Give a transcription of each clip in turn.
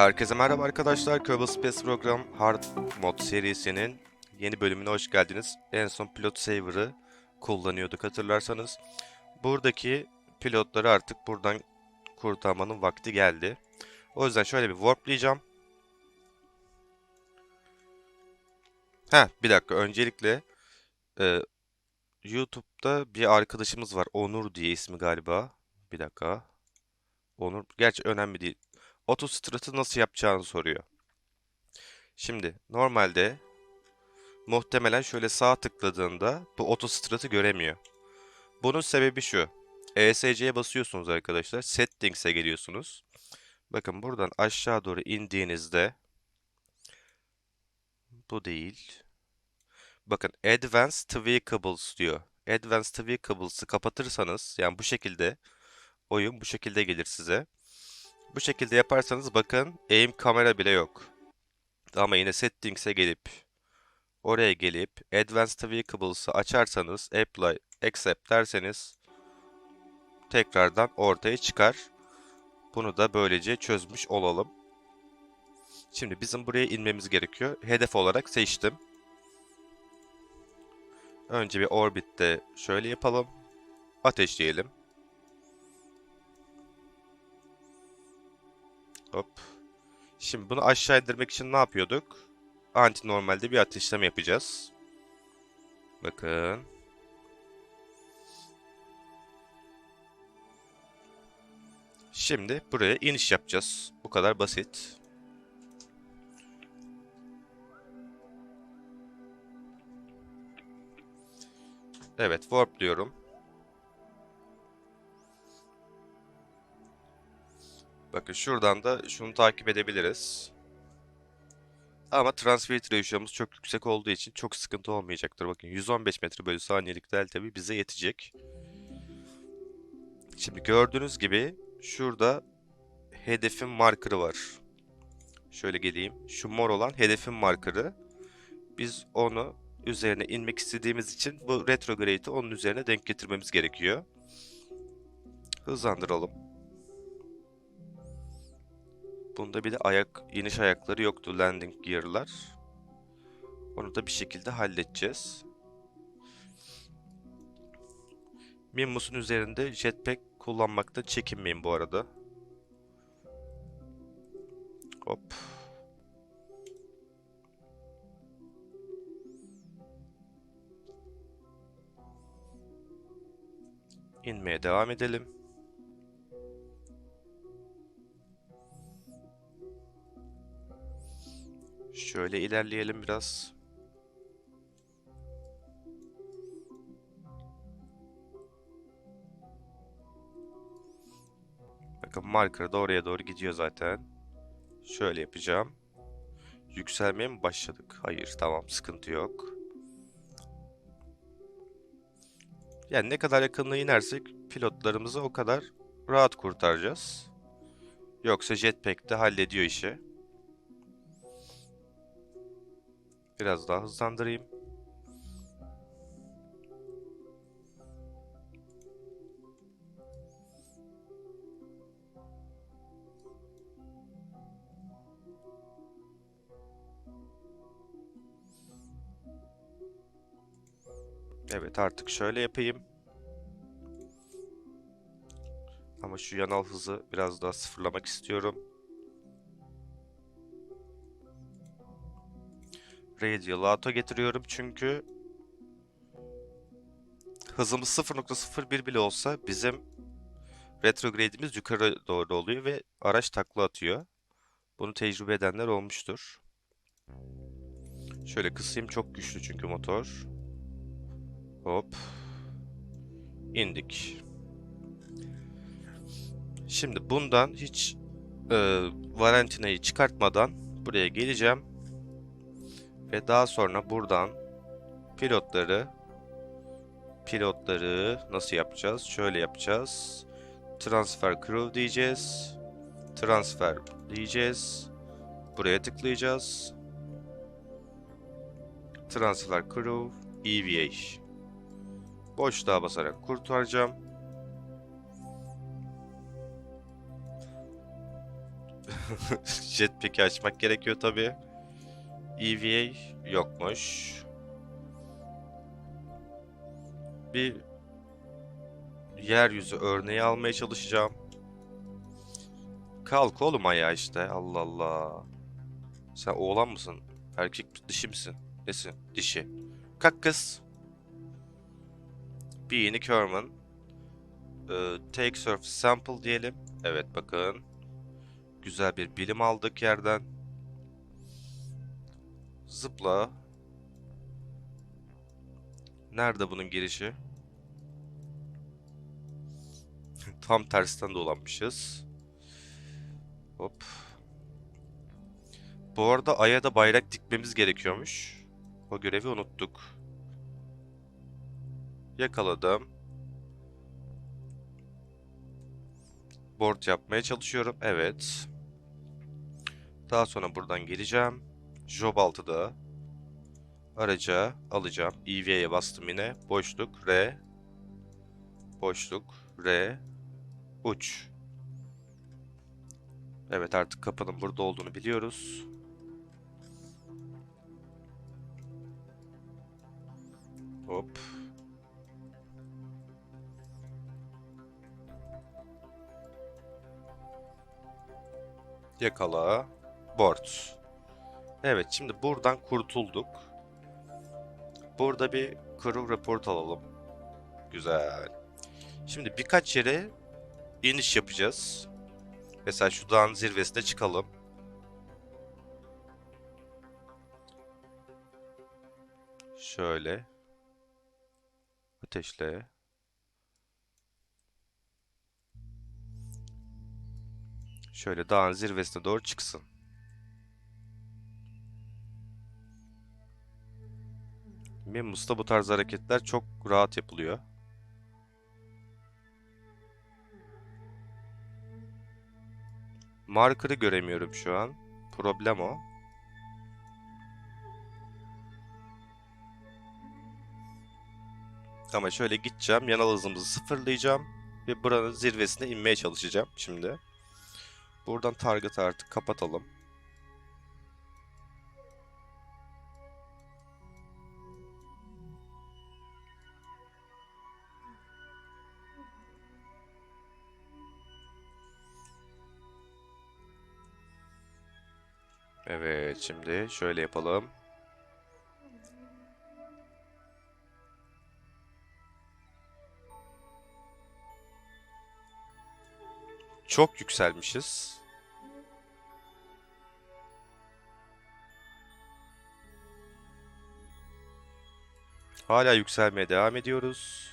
Herkese merhaba arkadaşlar. Kerbal Space Program Hard Mod serisinin yeni bölümüne hoş geldiniz. En son Pilot Saver'ı kullanıyorduk hatırlarsanız. Buradaki pilotları artık buradan kurtarmanın vakti geldi. O yüzden şöyle bir warplayacağım. Ha bir dakika öncelikle e, YouTube'da bir arkadaşımız var. Onur diye ismi galiba. Bir dakika. Onur gerçi önemli değil. Otostrat'ı nasıl yapacağını soruyor. Şimdi normalde muhtemelen şöyle sağ tıkladığında bu otostrat'ı göremiyor. Bunun sebebi şu. ESC'ye basıyorsunuz arkadaşlar. Settings'e geliyorsunuz. Bakın buradan aşağı doğru indiğinizde bu değil. Bakın Advanced Vehicles diyor. Advanced Vehicles'ı kapatırsanız yani bu şekilde oyun bu şekilde gelir size. Bu şekilde yaparsanız bakın aim kamera bile yok. Ama yine settings'e gelip oraya gelip Advanced Vehicles'ı açarsanız apply accept derseniz tekrardan ortaya çıkar. Bunu da böylece çözmüş olalım. Şimdi bizim buraya inmemiz gerekiyor. Hedef olarak seçtim. Önce bir orbitte şöyle yapalım. Ateşleyelim. Hop. Şimdi bunu aşağı indirmek için ne yapıyorduk? Anti normalde bir ateşleme yapacağız. Bakın. Şimdi buraya iniş yapacağız. Bu kadar basit. Evet, warp diyorum. Bakın şuradan da şunu takip edebiliriz. Ama transfer ratio'muz çok yüksek olduğu için çok sıkıntı olmayacaktır. Bakın 115 metre bölü saniyelik delta bir bize yetecek. Şimdi gördüğünüz gibi şurada hedefin markerı var. Şöyle geleyim. Şu mor olan hedefin markerı. Biz onu üzerine inmek istediğimiz için bu retrograde'i onun üzerine denk getirmemiz gerekiyor. Hızlandıralım. Bunda bir de ayak iniş ayakları yoktu landing gear'lar. Onu da bir şekilde halledeceğiz. Minmus'un üzerinde jetpack kullanmakta çekinmeyin bu arada. Hop. İnmeye devam edelim. Şöyle ilerleyelim biraz. Bakın marker da oraya doğru gidiyor zaten. Şöyle yapacağım. Yükselmeye mi başladık? Hayır, tamam, sıkıntı yok. Yani ne kadar yakınlığa inersek pilotlarımızı o kadar rahat kurtaracağız. Yoksa jetpack de hallediyor işi. Biraz daha hızlandırayım. Evet artık şöyle yapayım. Ama şu yanal hızı biraz daha sıfırlamak istiyorum. Radial Auto getiriyorum çünkü hızımız 0.01 bile olsa bizim retrograde'imiz yukarı doğru oluyor ve araç takla atıyor. Bunu tecrübe edenler olmuştur. Şöyle kısayım çok güçlü çünkü motor. Hop. İndik. Şimdi bundan hiç e, Valentina'yı çıkartmadan buraya geleceğim. Ve daha sonra buradan pilotları pilotları nasıl yapacağız? Şöyle yapacağız. Transfer crew diyeceğiz. Transfer diyeceğiz. Buraya tıklayacağız. Transfer crew EVA. Boşluğa basarak kurtaracağım. Jetpack'i açmak gerekiyor tabii. EVA yokmuş. Bir yeryüzü örneği almaya çalışacağım. Kalk oğlum ayağa işte. Allah Allah. Sen oğlan mısın? Erkek? Dişi misin? Nesin? Dişi. Kalk kız. Beanie Kerman. Ee, take surface sample diyelim. Evet bakın. Güzel bir bilim aldık yerden. Zıpla. Nerede bunun girişi? Tam tersten dolanmışız. Hop. Bu arada Ay'a da bayrak dikmemiz gerekiyormuş. O görevi unuttuk. Yakaladım. Board yapmaya çalışıyorum. Evet. Daha sonra buradan geleceğim. Job 6'da araca alacağım. EVA'ya bastım yine. Boşluk R. Boşluk R. Uç. Evet artık kapının burada olduğunu biliyoruz. Hop. Yakala. Board. Evet şimdi buradan kurtulduk. Burada bir crew report alalım. Güzel. Şimdi birkaç yere iniş yapacağız. Mesela şu dağın zirvesine çıkalım. Şöyle. Ateşle. Şöyle dağın zirvesine doğru çıksın. Mimus'ta bu tarz hareketler çok rahat yapılıyor. Marker'ı göremiyorum şu an. Problem o. Ama şöyle gideceğim. Yanal hızımızı sıfırlayacağım. Ve buranın zirvesine inmeye çalışacağım şimdi. Buradan target artık kapatalım. Evet şimdi şöyle yapalım. Çok yükselmişiz. Hala yükselmeye devam ediyoruz.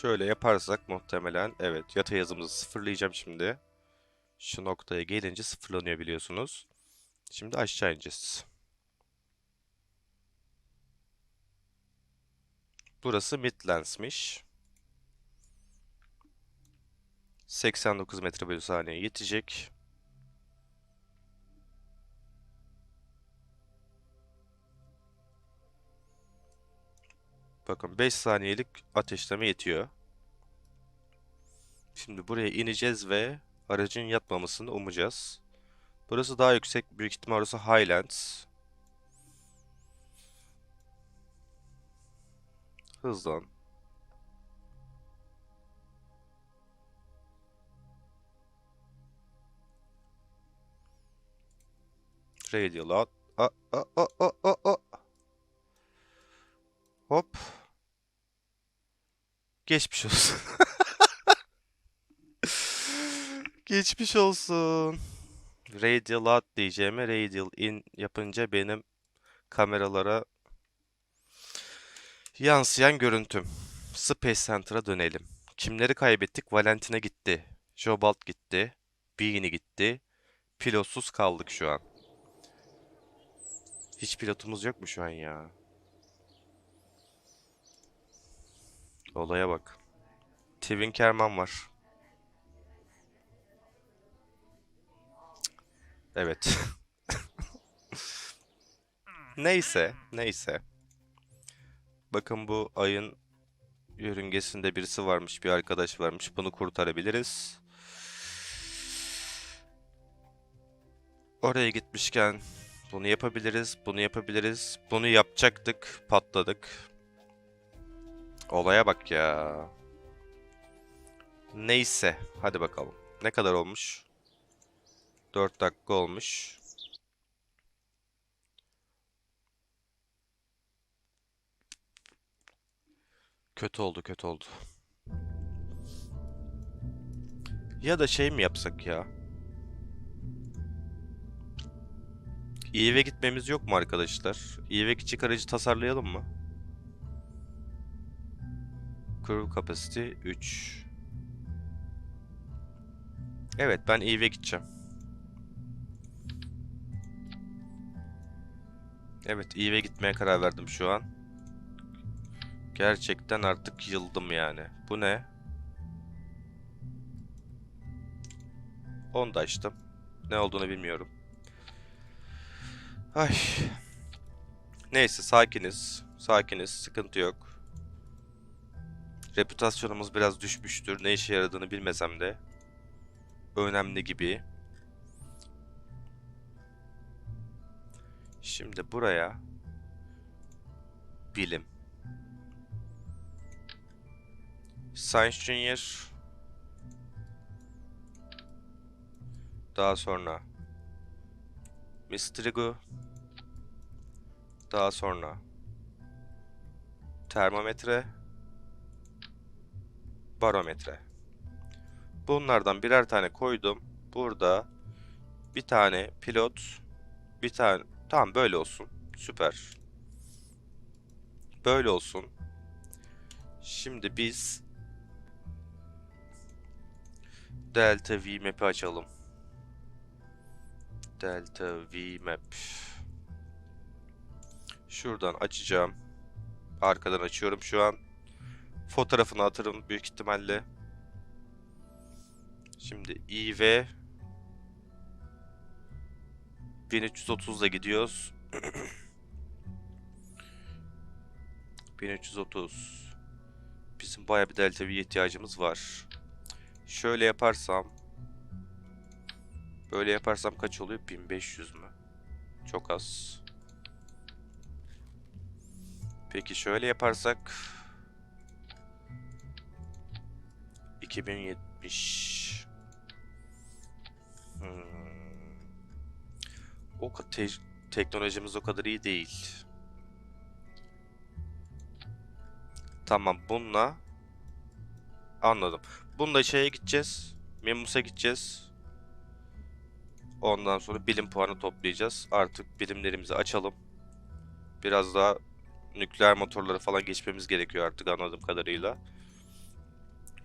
Şöyle yaparsak muhtemelen evet yatay hızımızı sıfırlayacağım şimdi. Şu noktaya gelince sıfırlanıyor biliyorsunuz. Şimdi aşağı ineceğiz. Burası Midlands'miş. 89 metre bölü saniye yetecek. Bakın 5 saniyelik ateşleme yetiyor. Şimdi buraya ineceğiz ve aracın yatmamasını umacağız. Burası daha yüksek. Büyük ihtimal orası Highlands. Hızlan. Radial out. A, a, a, a, a, a. Hop. Geçmiş olsun. Geçmiş olsun. Radial out diyeceğime radial in yapınca benim kameralara yansıyan görüntüm. Space Center'a dönelim. Kimleri kaybettik? Valentina gitti. Jobalt gitti. Beanie gitti. Pilotsuz kaldık şu an. Hiç pilotumuz yok mu şu an ya? Olaya bak. Twin Kerman var. Evet. Neyse, neyse. Bakın bu ayın yörüngesinde birisi varmış, bir arkadaş varmış. Bunu kurtarabiliriz. Oraya gitmişken bunu yapabiliriz, bunu yapabiliriz. Bunu yapacaktık, patladık. Olaya bak ya. Neyse, hadi bakalım. Ne kadar olmuş? 4 dakika olmuş. Kötü oldu, kötü oldu. Ya da şey mi yapsak ya? İyi gitmemiz yok mu arkadaşlar? İyi küçük aracı tasarlayalım mı? Crew capacity 3. Evet ben iyi gideceğim. Evet iyi gitmeye karar verdim şu an. Gerçekten artık yıldım yani. Bu ne? Onu da açtım. Ne olduğunu bilmiyorum. Ay. Neyse sakiniz. Sakiniz. Sıkıntı yok. Reputasyonumuz biraz düşmüştür. Ne işe yaradığını bilmesem de. Önemli gibi. Şimdi buraya bilim. Science Junior. Daha sonra Mistrigu. Daha sonra termometre, barometre. Bunlardan birer tane koydum. Burada bir tane pilot, bir tane tamam böyle olsun. Süper. Böyle olsun. Şimdi biz Delta V map'i açalım. Delta V map. Şuradan açacağım. Arkadan açıyorum şu an. Fotoğrafını atarım büyük ihtimalle. Şimdi IV 1330'da gidiyoruz. 1330. Bizim bayağı bir delta V ihtiyacımız var. Şöyle yaparsam Böyle yaparsam kaç oluyor? 1500 mü? Çok az. Peki şöyle yaparsak 2070 hmm. O te- teknolojimiz o kadar iyi değil. Tamam bununla anladım. Bununla şeye gideceğiz. Memus'a gideceğiz. Ondan sonra bilim puanı toplayacağız. Artık bilimlerimizi açalım. Biraz daha nükleer motorlara falan geçmemiz gerekiyor artık anladığım kadarıyla.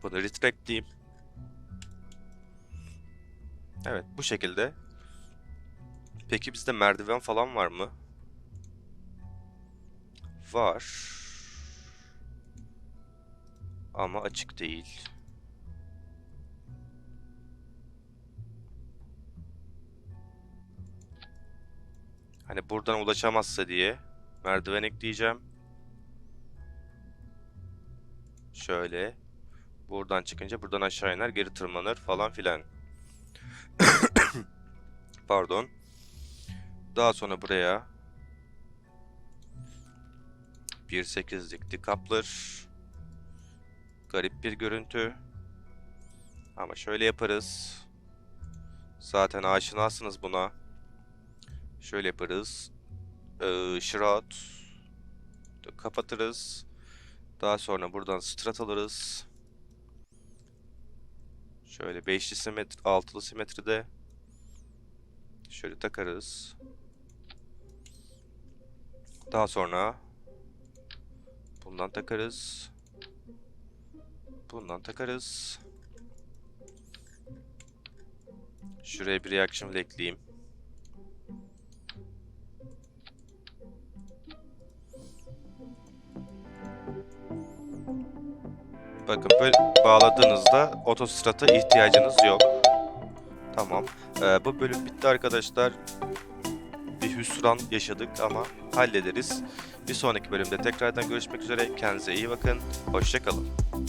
Bunu retract diyeyim. Evet bu şekilde. Peki bizde merdiven falan var mı? Var. Ama açık değil. Hani buradan ulaşamazsa diye merdiven ekleyeceğim. Şöyle. Buradan çıkınca buradan aşağı iner, geri tırmanır falan filan. Pardon. Daha sonra buraya 1.8'lik decoupler. Garip bir görüntü. Ama şöyle yaparız. Zaten aşinasınız buna. Şöyle yaparız. Ee, shroud. Kapatırız. Daha sonra buradan strat alırız. Şöyle 5'li simetri, 6'lı simetride. Şöyle takarız. Daha sonra bundan takarız. Bundan takarız. Şuraya bir reaction ekleyeyim. Bakın böyle bağladığınızda otostrata ihtiyacınız yok. Tamam. Ee, bu bölüm bitti arkadaşlar. Bir hüsran yaşadık ama hallederiz. Bir sonraki bölümde tekrardan görüşmek üzere. Kendinize iyi bakın. Hoşçakalın.